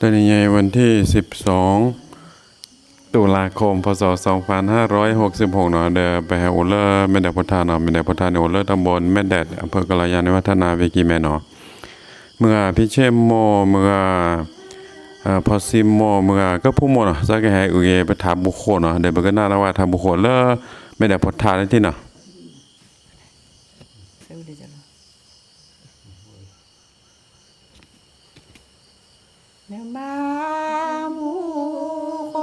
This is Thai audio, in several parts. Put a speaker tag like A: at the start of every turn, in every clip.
A: ตัวนี้ไงวันที่ 12 ตุลาคม พศ 2566 เนาะเดอไปหาโอเลอร์แม่แดดพุทธาเนาะแม่แดดพุทธาในโอเลอร์ตำบลแม่แดดอำเภอกะลายาในวัฒนาเวกีแม่เนาะเมื่อพี่เชมโมเมื่อพอซิมโมเมื่อก็ผู้โมเนาะสักให้อุเกไปถามบุคคลเนาะเดี๋ยวเบิ่งกันหน้าล้วว่าถามบุคคลเลอแม่แดดพุทธาได้ที่เนาะ
B: นะมามูโค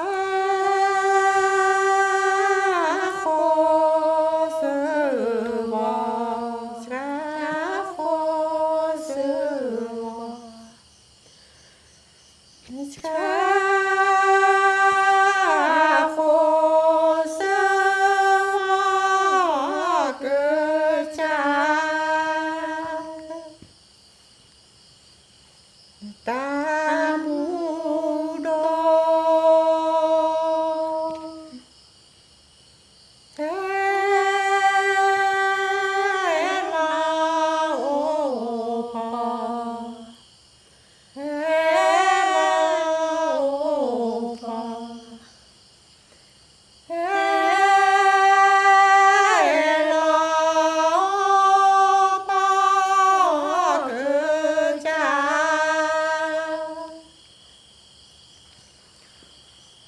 B: าโคเซวอชาโค
C: เซวอ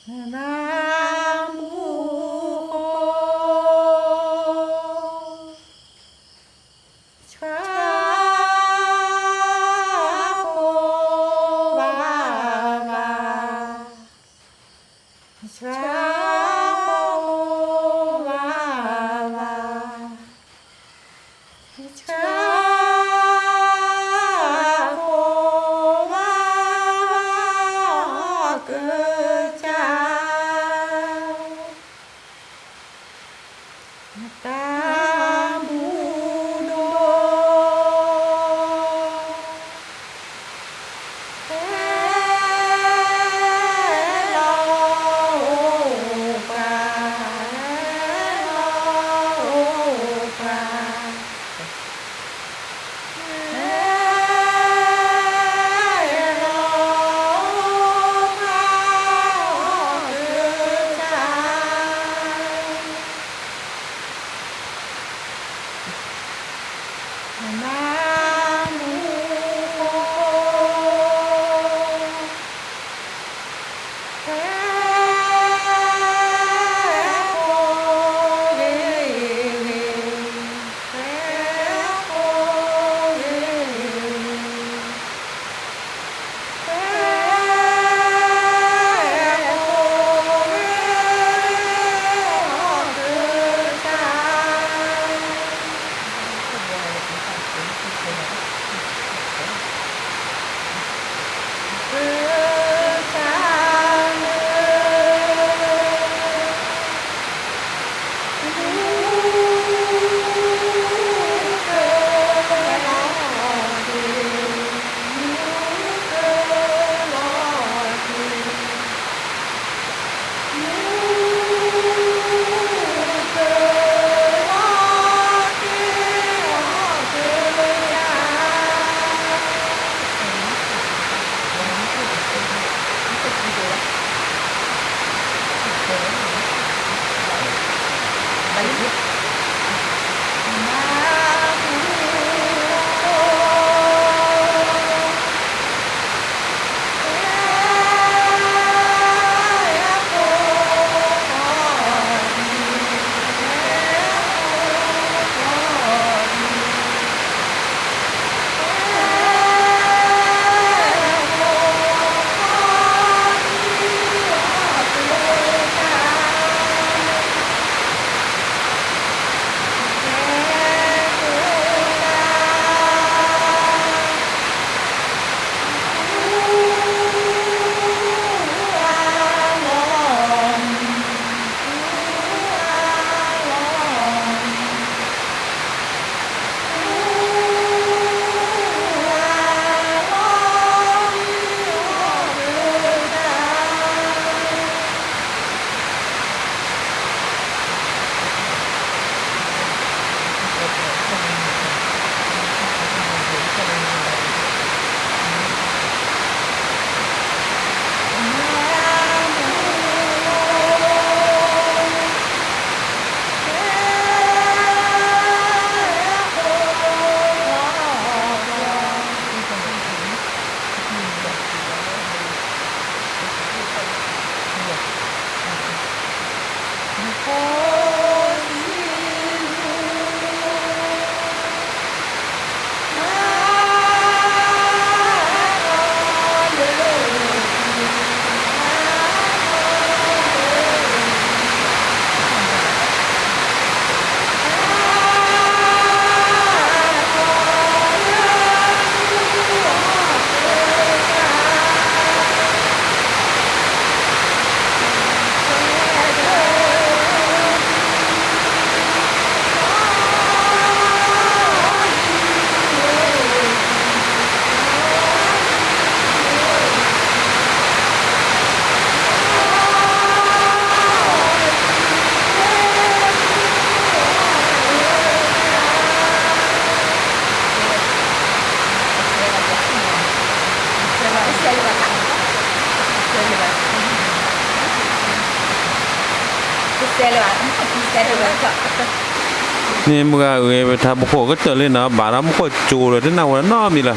C: And I เ Pistole was. Pistole was. Pistole was.
D: นี่มึงก็เออไปทำพวกก็เจอเลยนะบารามึงก็จูเลยที่นั่นวันนั้นมีละ